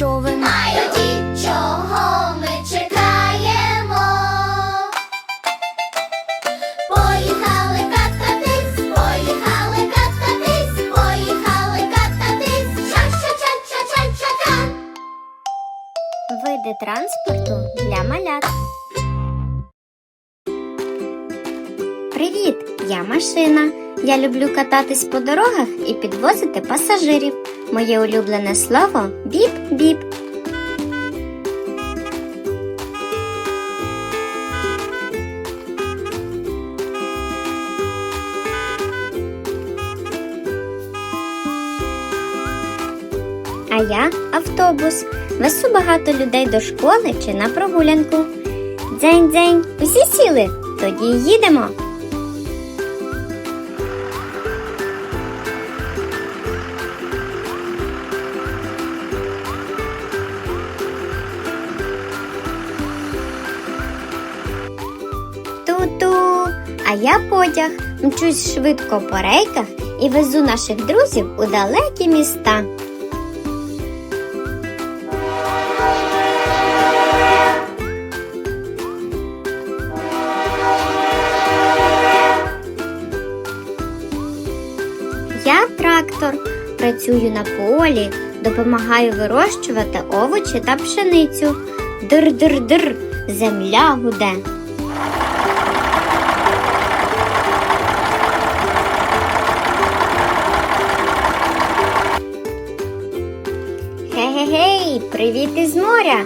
човен. Маю дід, чого ми чекаємо? Поїхали кататись, поїхали кататись, поїхали кататись. Ча-ча-ча-ча-ча-ча-ча. Види транспорту для малят. Привіт! Я машина. Я люблю кататись по дорогах і підвозити пасажирів. Моє улюблене слово біп-біп. А я автобус. Везу багато людей до школи чи на прогулянку. Дзень-дзень, усі сіли? Тоді їдемо. А я потяг, мчусь швидко по рейках і везу наших друзів у далекі міста. Я трактор, працюю на полі, допомагаю вирощувати овочі та пшеницю. Дир-дир-дир, земля гуде. Гей-гей-гей, привіт із моря!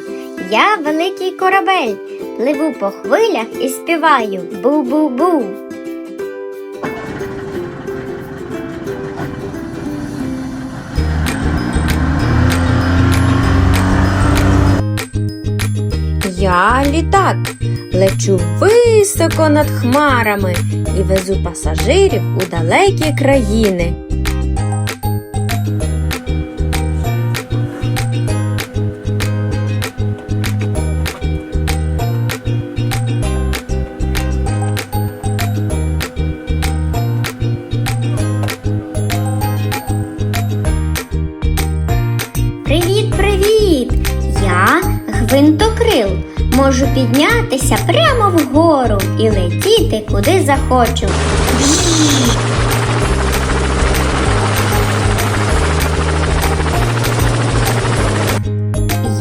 Я великий корабель. Пливу по хвилях і співаю бу-бу-бу. Я літак, лечу високо над хмарами і везу пасажирів у далекі країни. Гвинтокрил. Можу піднятися прямо вгору і летіти куди захочу.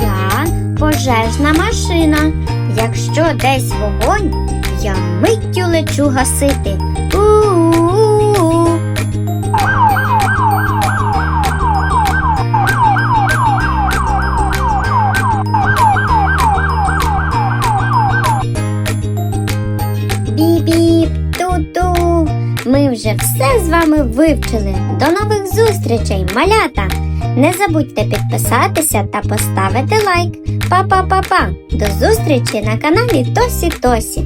Я пожежна машина. Якщо десь вогонь, я миттю лечу гасити. У-у-у. Все з вами вивчили. До нових зустрічей, малята! Не забудьте підписатися та поставити лайк. Па-па-па-па! До зустрічі на каналі Тосі Тосі.